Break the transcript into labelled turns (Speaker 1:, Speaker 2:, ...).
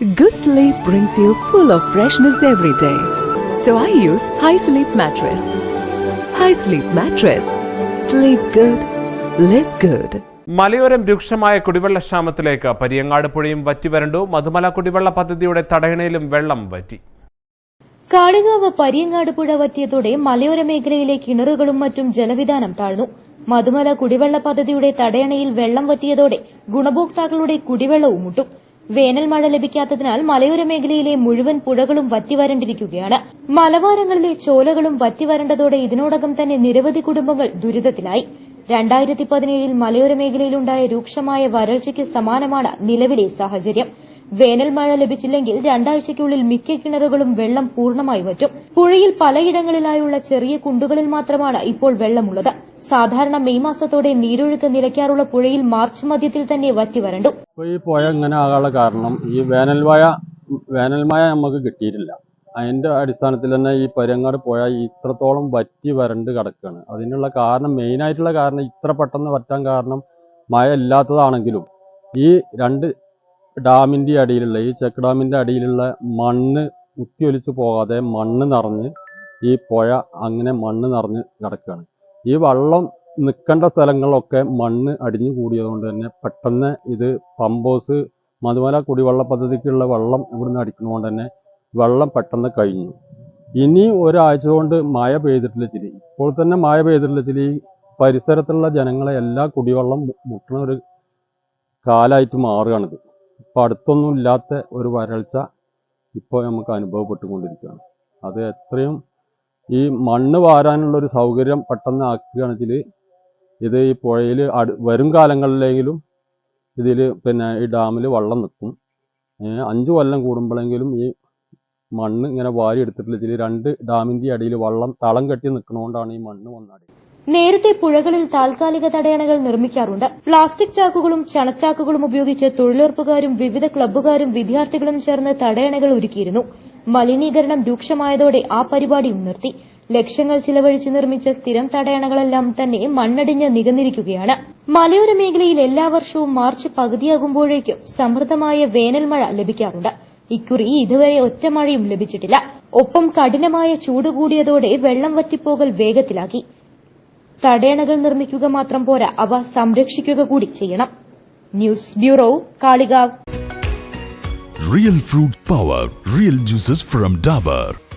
Speaker 1: Good sleep brings you full of freshness every day. So I use High Sleep Mattress. High Sleep Mattress. Sleep good. Live good.
Speaker 2: മലയോരം രൂക്ഷമായ കുടിവെള്ളക്ഷാമത്തിലേക്ക് പരിയങ്ങാട് പുഴയും വറ്റിവരണ്ടു മധുമല കുടിവെള്ള പദ്ധതിയുടെ തടയണയിലും വെള്ളം വറ്റി
Speaker 3: കാളികാവ് പരിയങ്ങാട് പുഴ വറ്റിയതോടെ മലയോര മേഖലയിലെ കിണറുകളും മറ്റും ജലവിധാനം താഴ്ന്നു മധുമല കുടിവെള്ള പദ്ധതിയുടെ തടയണയിൽ വെള്ളം വറ്റിയതോടെ ഗുണഭോക്താക്കളുടെ കുടിവെള്ളവും മുട്ടും വേനൽ മഴ ലഭിക്കാത്തതിനാൽ മലയോര മേഖലയിലെ മുഴുവൻ പുഴകളും വറ്റിവരണ്ടിരിക്കുകയാണ്. മലവാരങ്ങളിലെ ചോലകളും വറ്റിവരണ്ടതോടെ ഇതിനോടകം തന്നെ നിരവധി കുടുംബങ്ങൾ ദുരിതത്തിലായി. രണ്ടായിരത്തി പതിനേഴിൽ മലയോര മേഖലയിലുണ്ടായ രൂക്ഷമായ വരൾച്ചയ്ക്ക് സമാനമാണ് നിലവിലെ സാഹചര്യം. വേനൽ മഴ ലഭിച്ചില്ലെങ്കിൽ രണ്ടാഴ്ചയ്ക്കുള്ളിൽ മിക്ക കിണറുകളും വെള്ളം പൂർണമായി വറ്റും. പുഴയിൽ പലയിടങ്ങളിലായുള്ള ചെറിയ കുണ്ടുകളിൽ മാത്രമാണ് ഇപ്പോൾ വെള്ളമുള്ളത്. സാധാരണ മെയ് മാസത്തോടെ നീരൊഴുക്ക് നിലയ്ക്കാറുള്ള പുഴയിൽ മാർച്ച് മധ്യത്തിൽ തന്നെ വറ്റി
Speaker 4: വരണ്ടു. ഈ പുഴ ഇങ്ങനെ ആകാനുള്ള കാരണം ഈ വേനൽ മഴ വേനൽ മഴ നമുക്ക് കിട്ടിയിട്ടില്ല. അതിന്റെ അടിസ്ഥാനത്തിൽ തന്നെ ഈ പരങ്ങാട് പുഴ ഇത്രത്തോളം വറ്റി വരണ്ട് കിടക്കുകയാണ് അതിനുള്ള കാരണം മെയിനായിട്ടുള്ള കാരണം ഇത്ര പെട്ടെന്ന് വറ്റാൻ കാരണം മഴ ഇല്ലാത്തതാണെങ്കിലും ഈ രണ്ട് ഡാമിന്റെ അടിയിലുള്ള ഈ ചെക്ക് ഡാമിന്റെ അടിയിലുള്ള മണ്ണ് കുത്തിയൊലിച്ച് പോകാതെ മണ്ണ് നിറഞ്ഞ് ഈ പുഴ അങ്ങനെ മണ്ണ് നിറഞ്ഞ് കിടക്കുകയാണ്. ഈ വെള്ളം നിൽക്കേണ്ട സ്ഥലങ്ങളിലൊക്കെ മണ്ണ് അടിഞ്ഞു കൂടിയതുകൊണ്ട് തന്നെ പെട്ടെന്ന് ഇത് പമ്പോസ് മധുമല കുടിവെള്ള പദ്ധതിക്കുള്ള വെള്ളം ഇവിടുന്ന് അടിക്കുന്നതുകൊണ്ട് തന്നെ വെള്ളം പെട്ടെന്ന് കഴിഞ്ഞു. ഇനി ഒരാഴ്ച കൊണ്ട് മഴ പെയ്തിട്ടില്ല ചിരി ഇപ്പോൾ തന്നെ മഴ പെയ്തിട്ടില്ല ചിരി പരിസരത്തുള്ള ജനങ്ങളെ എല്ലാ കുടിവെള്ളം മുട്ടണ ഒരു കാലമായിട്ട് മാറുകയാണിത്. ഇപ്പം അടുത്തൊന്നും ഇല്ലാത്ത ഒരു വരൾച്ച ഇപ്പോൾ നമുക്ക് അനുഭവപ്പെട്ടുകൊണ്ടിരിക്കുകയാണ്. അത് എത്രയും ഈ മണ്ണ് വാരാനുള്ള ഒരു സൗകര്യം പെട്ടെന്ന് ആക്കുകയാണെങ്കിൽ ഇത് ഈ പുഴയിൽ വരും കാലങ്ങളിലെങ്കിലും ഇതിൽ പിന്നെ ഈ ഡാമിൽ വെള്ളം നിൽക്കും. അഞ്ച് കൊല്ലം കൂടുമ്പോഴെങ്കിലും ഈ മണ്ണ് ഇങ്ങനെ വാരി എടുത്തിട്ടില്ല ഇതിൽ രണ്ട് ഡാമിന്റെ അടിയിൽ വെള്ളം തളം കെട്ടി നിൽക്കുന്നതുകൊണ്ടാണ് ഈ മണ്ണ് വന്നത്
Speaker 3: നേരത്തെ പുഴകളിൽ താൽക്കാലിക തടയണകൾ നിർമ്മിക്കാറുണ്ട്. പ്ലാസ്റ്റിക് ചാക്കുകളും ചണച്ചാക്കുകളും ഉപയോഗിച്ച് തൊഴിലുറപ്പുകാരും വിവിധ ക്ലബ്ബുകാരും വിദ്യാർത്ഥികളും ചേർന്ന് തടയണകൾ ഒരുക്കിയിരുന്നു. മലിനീകരണം രൂക്ഷമായതോടെ ആ പരിപാടിയും നിർത്തി. ലക്ഷങ്ങൾ ചിലവഴിച്ച് നിർമ്മിച്ച സ്ഥിരം തടയണകളെല്ലാം തന്നെ മണ്ണടിഞ്ഞ് നികന്നിരിക്കുകയാണ്. മലയോര മേഖലയിൽ എല്ലാ വർഷവും മാർച്ച് പകുതിയാകുമ്പോഴേക്കും സമൃദ്ധമായ വേനൽ മഴ ലഭിക്കാറുണ്ട്. ഇക്കുറി ഇതുവരെ ഒറ്റ മഴയും ലഭിച്ചിട്ടില്ല. ഒപ്പം കഠിനമായ ചൂട് കൂടിയതോടെ വെള്ളം വറ്റിപ്പോകൽ വേഗത്തിലാക്കി. തടയണകൾ നിർമ്മിക്കുക മാത്രം പോരാ. അവ സംരക്ഷിക്കുക കൂടി ചെയ്യണം. News bureau Kalikavu.
Speaker 5: Real fruit power real juices from Dabur.